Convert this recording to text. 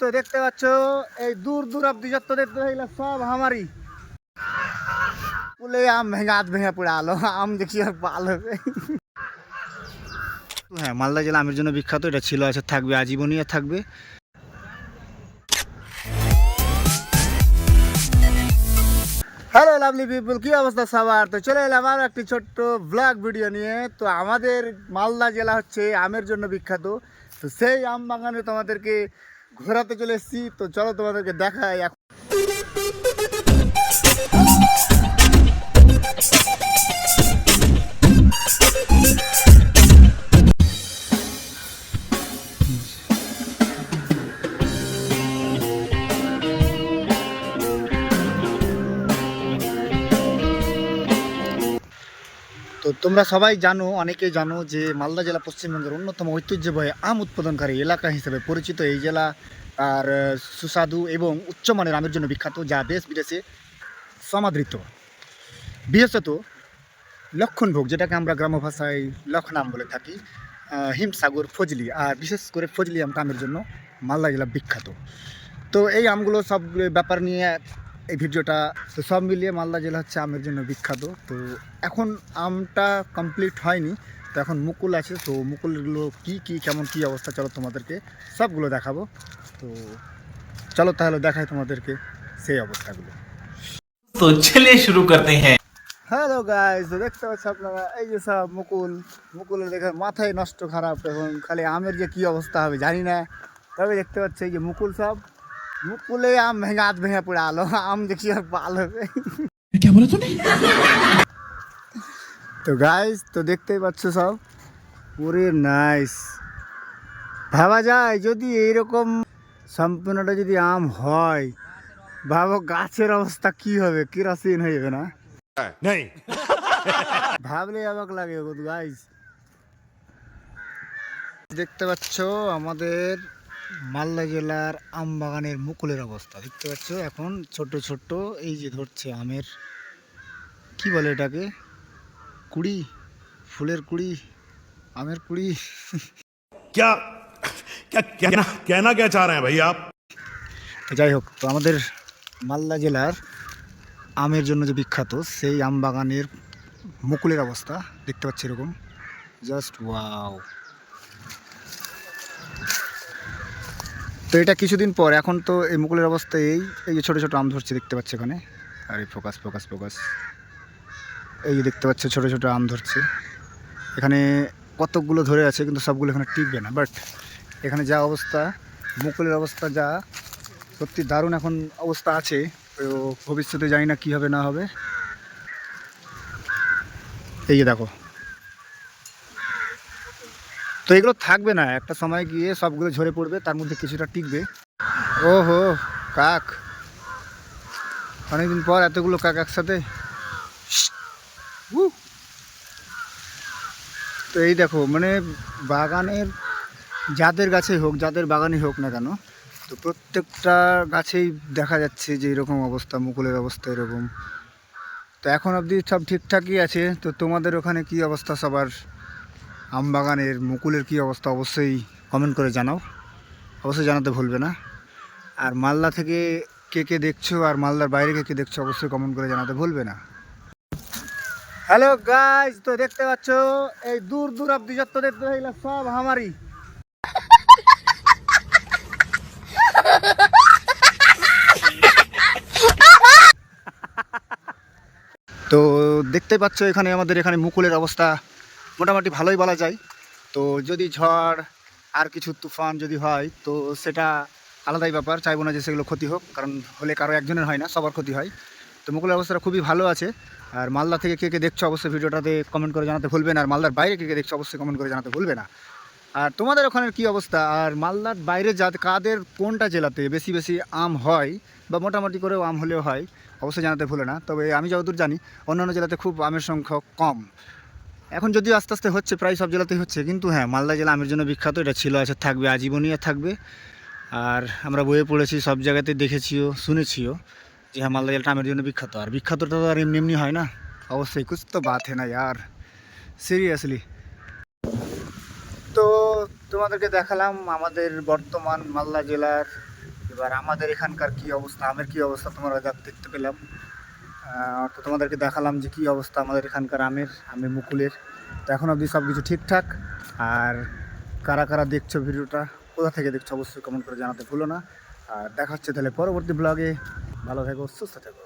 তো দেখতে পাচ্ছ এই দূর দূর অব্দি যত দেখতে পাইলা সব আমারই। বলে আম ভেঙে হাত ভেঙে পড়ে আলো আম দেখি আর পাল হবে। হ্যাঁ মালদা জেলা আমের জন্য বিখ্যাত এটা ছিল আছে থাকবে আজীবনই আর থাকবে। হ্যালো লাভলি পিপল কি অবস্থা সবার? তো চলে এলাম আরও একটি ছোট্ট ব্লগ ভিডিও নিয়ে। তো আমাদের মালদা জেলা হচ্ছে আমের জন্য বিখ্যাত। তো সেই আম বাগানে তোমাদেরকে ঘোরাতে চলে এসেছি। তো চলো তোমাদেরকে দেখাই। তোমরা সবাই জানো অনেকেই জানো যে মালদা জেলা পশ্চিমবঙ্গের অন্যতম ঐতিহ্যবাহী আম উৎপাদনকারী এলাকা হিসেবে পরিচিত এই জেলা। আর সুস্বাদু এবং উচ্চমানের আমের জন্য বিখ্যাত যা দেশ বিদেশে সমাদৃত। বিশেষত লক্ষণভোগ, যেটাকে আমরা গ্রাম্য ভাষায় লক্ষণাম বলে থাকি হিমসাগর ফজলি, আর বিশেষ করে ফজলি আমটা আমের জন্য মালদা জেলা বিখ্যাত। তো এই আমগুলো সব ব্যাপার নিয়ে এই ভিডিওটা তো সব মিলিয়ে মালদা জেলা হচ্ছে আমের জন্য বিখ্যাত। তো এখন আমটা কমপ্লিট হয়নি তো এখন মুকুল আছে তো মুকুলগুলো কি কি কেমন কি অবস্থা চলো তোমাদেরকে সবগুলো দেখাবো। তো চলো তাহলে দেখাই তোমাদেরকে সেই অবস্থাগুলো। তো চলে শুরু করতে হ্যাঁ। হ্যালো গাইস দেখতে পাচ্ছি আপনারা এই যে সব মুকুল মুকুলের দেখে মাথায় নষ্ট খারাপ এখন খালি আমের যে কি অবস্থা হবে জানি না। তবে দেখতে পাচ্ছি এই যে মুকুল সব মুকুলে আম ভেঙে হাত ভেঙে পড়ে আলো আম দেখি আর পাল হবে क्या बोला तूने তো গাইজ তো দেখতেই পাচ্ছ সব পুরে নাইস ভাবা যায় যদি এইরকম সম্পূর্ণটা যদি আম হয় ভাবো গাছের অবস্থা কি হবে কেরাসিন হয়ে যাবে না नहीं ভাবলে অবাক লাগে গাইজ দেখতে পাচ্ছ আমাদের মালদা জেলার আম বাগানের মুকুলের অবস্থা। দেখতে পাচ্ছ এখন ছোট ছোট এই যে ধরছে আমের কি বলে এটাকে? কুড়ি ফুলের কুড়ি আমের কুড়ি। ক্যা কেনা কে চা রে ভাই আপ? যাই হোক তো আমাদের মালদা জেলার আমের জন্য যে বিখ্যাত সেই আম বাগানের মুকুলের অবস্থা দেখতে পাচ্ছি এরকম। Just wow. তো এটা কিছুদিন পর, এখন তো এই মুকুলের অবস্থা এই এই যে ছোটো ছোটো আম ধরছে, দেখতে পাচ্ছি এখানে। আর এই ফোকাস ফোকাস ফোকাস। এই যে দেখতে পাচ্ছ ছোটো ছোটো আম ধরছে। এখানে কতকগুলো ধরে আছে, কিন্তু সবগুলো এখানে টিকবে না। বাট এখানে যা অবস্থা, মুকুলের অবস্থা যা, সত্যি দারুণ এখন অবস্থা আছে। তো ভবিষ্যতে জানি না কী হবে, না হবে। এই যে দেখো তো এগুলো থাকবে না। একটা সময় গিয়ে সবগুলো ঝরে পড়বে, তার মধ্যে কিছুটা টিকবে। ও হো কাক। অনেকদিন পর এতগুলো কাক একসাথে। তো এই দেখো মানে বাগানের, যাদের গাছেই হোক, যাদের বাগানই হোক না কেন, তো প্রত্যেকটা গাছেই দেখা যাচ্ছে যে এরকম অবস্থা, মুকুলের অবস্থা এরকম। তো এখন অবধি সব ঠিকঠাকই আছে, তো তোমাদের ওখানে কি অবস্থা সবার? আম বাগানের মুকুলের কি অবস্থা অবশ্যই কমেন্ট করে জানাও। অবশ্যই জানাতে ভুলবে না। আর মালদা থেকে কে কে দেখছ আর মালদার বাইরে কে কে দেখছ অবশ্যই কমেন্ট করে জানাতে ভুলবে না। হ্যালো গাইজ তো দেখতে পাচ্ছ, এই দূর দূর অব্দি যত দেখতে পাইলা সব আমারই। তো দেখতে পাচ্ছ এখানে আমাদের এখানে মুকুলের অবস্থা মোটামুটি ভালোই বলা যায়। তো যদি ঝড় আর কিছু তুফান যদি হয়, তো সেটা আলাদাই ব্যাপার। চাইব না যে সেগুলো ক্ষতি হোক, কারণ হলে কারও একজনের হয় না, সবার ক্ষতি হয়। তো মুকুলের অবস্থাটা খুবই ভালো আছে। আর মালদা থেকে কে কে দেখছ অবশ্যই ভিডিওটাতে কমেন্ট করে জানাতে ভুলবে না, আর মালদার বাইরে কে কে দেখছ অবশ্যই কমেন্ট করে জানাতে ভুলবে না। আর তোমাদের ওখানে কি অবস্থা? আর মালদার বাইরে যা কাদের কোনটা জেলাতে বেশি বেশি আম হয়, বা মোটামুটি করেও আম হলেও হয়, অবশ্যই জানাতে ভুলে না। তবে আমি যতদূর জানি, অন্যান্য জেলাতে খুব আমের সংখ্যা কম। এখন যদিও আস্তে আস্তে হচ্ছে, প্রায় সব জেলাতেই হচ্ছে, কিন্তু হ্যাঁ মালদা জেলা আমের জন্য বিখ্যাত, এটা ছিল আছে থাকবে আজীবনীয় থাকবে। আর আমরা বইয়ে পড়েছি, সব জায়গাতে দেখেছিও, শুনেছিও যে হ্যাঁ মালদা জেলাটা আমের জন্য বিখ্যাত। আর বিখ্যাতটা তো আর এমনি এমনি হয় না। অবশ্যই কিছু তো বাত হে না ইয়ার। সিরিয়াসলি তো তোমাদেরকে দেখালাম আমাদের বর্তমান মালদা জেলার, এবার আমাদের এখানকার কি অবস্থা, আমের কি অবস্থা, তোমরা দেখতে পেলাম। তো তোমাদেরকে দেখালাম যে কি অবস্থা আমাদের এখানকার আমের আমি মুকুলের। তো এখন অবধি সব কিছু ঠিকঠাক। আর কারা কারা দেখছ ভিডিওটা, কোথা থেকে দেখছ অবশ্যই কমেন্ট করে জানাতে ভুলো না। আর দেখা হচ্ছে তাহলে পরবর্তী ব্লগে ভালো থেকো, সুস্থ থেকো।